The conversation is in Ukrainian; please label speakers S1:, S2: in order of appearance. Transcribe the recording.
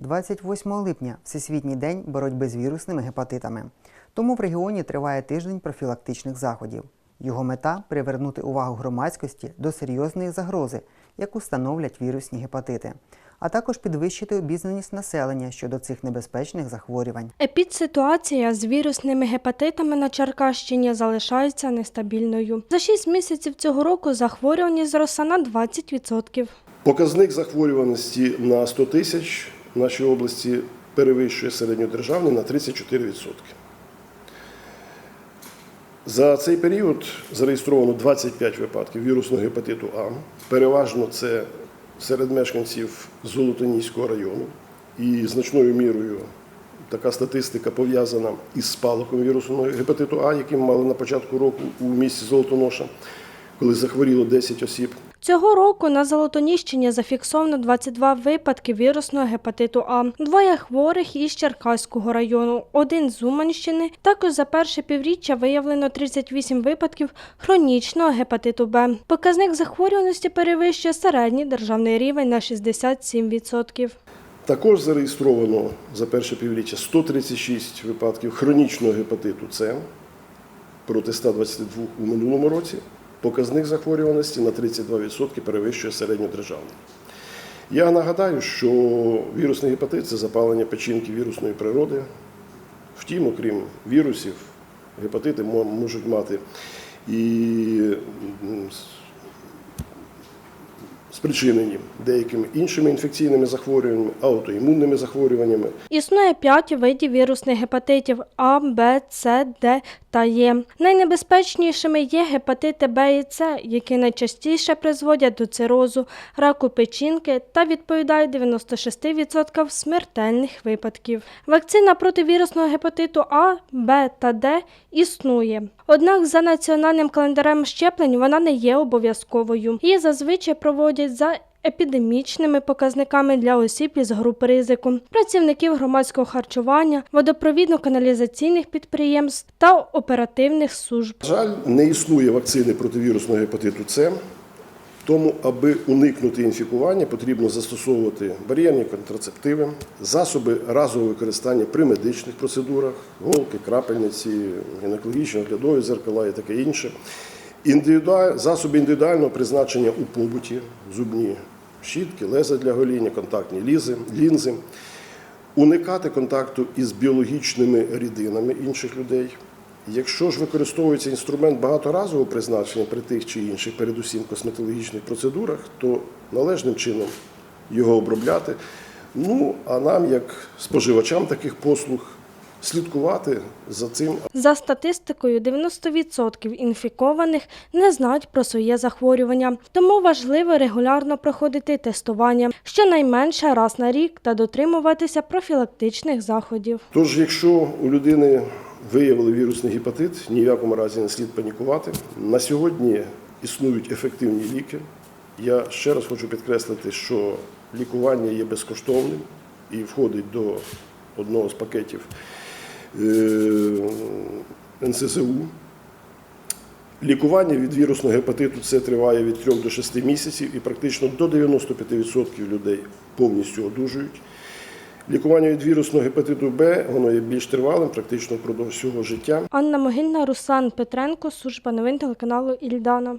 S1: 28 липня Всесвітній день боротьби з вірусними гепатитами. Тому в регіоні триває тиждень профілактичних заходів. Його мета привернути увагу громадськості до серйозної загрози, яку становлять вірусні гепатити, а також підвищити обізнаність населення щодо цих небезпечних захворювань.
S2: Епідситуація з вірусними гепатитами на Черкащині залишається нестабільною. За 6 місяців цього року захворюваність зросла на 20%.
S3: Показник захворюваності на 100 тисяч в нашій області перевищує середньодержавний на 34%. За цей період зареєстровано 25 випадків вірусного гепатиту А. Переважно це серед мешканців Золотоніського району. І значною мірою така статистика пов'язана із спалахом вірусного гепатиту А, який ми мали на початку року у місті Золотоноша, коли захворіло 10 осіб.
S2: Цього року на Золотоніщині зафіксовано 22 випадки вірусного гепатиту А, двоє хворих із Черкаського району, один з Уманщини. Також за перше півріччя виявлено 38 випадків хронічного гепатиту Б. Показник захворюваності перевищує середній державний рівень на 67%.
S3: Також зареєстровано за перше півріччя 136 випадків хронічного гепатиту С проти 122 у минулому році. Показник захворюваності на 32% перевищує середньодержавний. Я нагадаю, що вірусний гепатит це запалення печінки вірусної природи. Втім, окрім вірусів, гепатити можуть мати і спричинені деякими іншими інфекційними захворюваннями, аутоімунними захворюваннями.
S2: Існує п'ять видів вірусних гепатитів А, Б, С, Д та Е. Найнебезпечнішими є гепатити Б і С, які найчастіше призводять до цирозу, раку печінки та відповідають 96% смертельних випадків. Вакцина проти вірусного гепатиту А, Б та Д існує. Однак за національним календарем щеплень вона не є обов'язковою. Її зазвичай проводять за епідемічними показниками для осіб із груп ризику, працівників громадського харчування, водопровідно-каналізаційних підприємств та оперативних служб.
S3: Жаль, не існує вакцини проти вірусного гепатиту С. Тому, аби уникнути інфікування, потрібно застосовувати бар'єрні контрацептиви, засоби разового використання при медичних процедурах, голки, крапельниці, гінекологічні оглядові зеркала і таке інше. Індивідуаль... Засоби індивідуального призначення у побуті, зубні щітки, леза для гоління, контактні лізи, лінзи, уникати контакту із біологічними рідинами інших людей. Якщо ж використовується інструмент багаторазового призначення при тих чи інших, передусім косметологічних процедурах, то належним чином його обробляти. Ну а нам, як споживачам таких послуг, слідкувати за цим
S2: За статистикою, 90% інфікованих не знають про своє захворювання, тому важливо регулярно проходити тестування щонайменше раз на рік та дотримуватися профілактичних заходів.
S3: Тож, якщо у людини виявили вірусний гепатит, ні в якому разі не слід панікувати. На сьогодні існують ефективні ліки. Я ще раз хочу підкреслити, що лікування є безкоштовним і входить до одного з пакетів НСЗУ. Лікування від вірусного гепатиту це триває від 3 до 6 місяців і практично до 95% людей повністю одужують. Лікування від вірусного гепатиту Б воно є більш тривалим, практично впродовж всього життя.
S2: Анна Могильна, Руслан Петренко, служба новин телеканалу Ільдана.